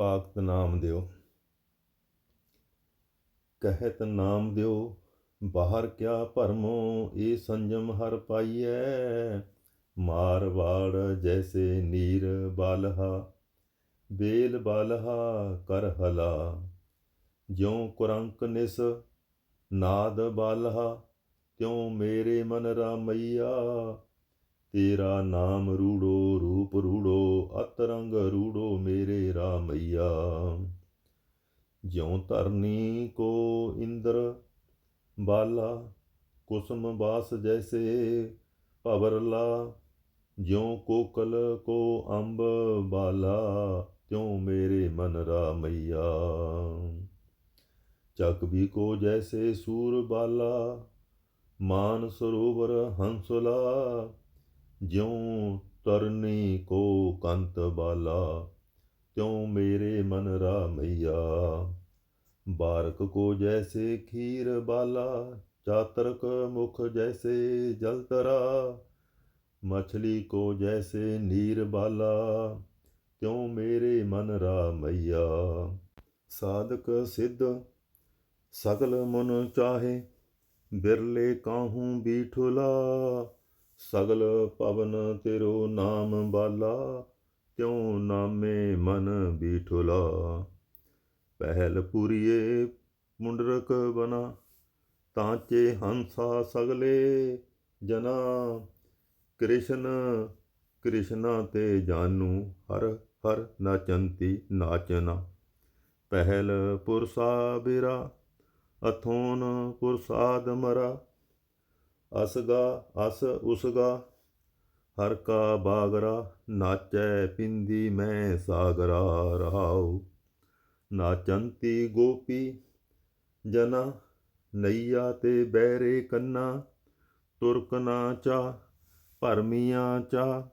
ਪਾਕਤ ਨਾਮ ਦਿਓ। ਕਹਿਤ ਨਾਮ ਦਿਓ, ਬਾਹਰ ਕਿਆ ਭਰਮੋ ਇਹ ਸੰਜਮ ਹਰ ਪਾਈਐ। ਮਾਰ ਵਾੜ ਜੈਸੇ ਨੀਰ ਬਾਲਹਾ, ਬੇਲ ਬਾਲਹਾ ਕਰ ਹਲਾ। ਜਿਉ ਕੁਰੰਕ ਨਿਸ ਨਾਦ ਬਾਲਹਾ, ਤਿਉ ਮੇਰੇ ਮਨ ਰਾਮਈਆ। ਤੇਰਾ ਨਾਮ ਰੂੜੋ, ਰੂਪ ਰੂੜੋ, ਅਤਰੰਗ ਰੂੜੋ ਮੇਰੇ ਰਾਮਈਆ। ਜਿਉ ਧਰਨੀ ਕੋ ਇੰਦਰ ਬਾਲਾ, ਕੁਸਮ ਬਾਸ ਜੈਸੇ ਭਵਰਲਾ। ਜਿਉ ਕੋਕਲ ਕੋ ਅੰਬ ਬਾਲਾ, ਤਿਉ ਮੇਰੇ ਮਨ ਰਾਮਈਆ। ਚੱਕ ਵੀ ਕੋ ਜੈਸੇ ਸੂਰ ਬਾਲਾ, ਮਾਨ ਸਰੋਵਰ ਹੰਸਲਾ। ਜਿਉ ਤਰਨੀ ਕੋ ਕੰਤ ਬਾਲਾ ਤਿਉ ਮੇਰੇ ਮਨ ਰਾਮਈਆ ਬਾਰਕ ਕੋ ਜੈਸੇ ਖੀਰ ਬਾਲਾ ਚਾਤਰਕ ਮੁਖ ਜੈਸੇ ਜਲਤਰਾ ਮਛਲੀ ਕੋ ਜੈਸੇ ਨੀਰ ਬਾਲਾ ਤਿਉ ਮੇਰੇ ਮਨ ਰਾਮਈਆ ਸਾਧਕ ਸਿੱਧ ਸਗਲ ਮਨ ਚਾਹੇ ਬਿਰਲੇ ਕਾਹੂ ਬੀਠੁਲਾ ਸਗਲ ਪਵਨ ਤੇਰੋ ਨਾਮ ਬਾਲਾ, ਤਿਉ ਨਾਮੇ ਮਨ ਬੀਠੁਲਾ। ਪਹਿਲ ਪੁਰੀਏ ਮੁੰਡਰਕ ਬਨਾ ਤਾਂਚੇ ਹੰਸਾ ਸਗਲੇ ਜਨਾ। ਕ੍ਰਿਸ਼ਨ, ਕ੍ਰਿਸ਼ਨਾ ਤੇ ਜਾਨੂ, ਹਰ ਹਰ ਨਾਚੰਤੀ ਨਾਚਨਾ। ਪਹਿਲ ਪੁਰਸਾ ਬਿਰਾ, ਅਥੋਨ ਪੁਰਸਾਦ ਮਰਾ। ਅਸਗਾ ਅਸ ਉਸਗਾ ਹਰ ਕਾ ਬਾਗਰਾ, ਨਾਚੈ ਪਿੰਦੀ ਮੈਂ ਸਾਗਰਾ ਰਹਾਉ। ਨਾਚੰਤੀ ਗੋਪੀ, ਜਨਾ ਨਈਆ ਤੇ ਬਹਿਰੇ ਕੰਨਾ। ਤੁਰਕ ਨਾਚਾ ਭਰਮੀਆਂ ਚਾ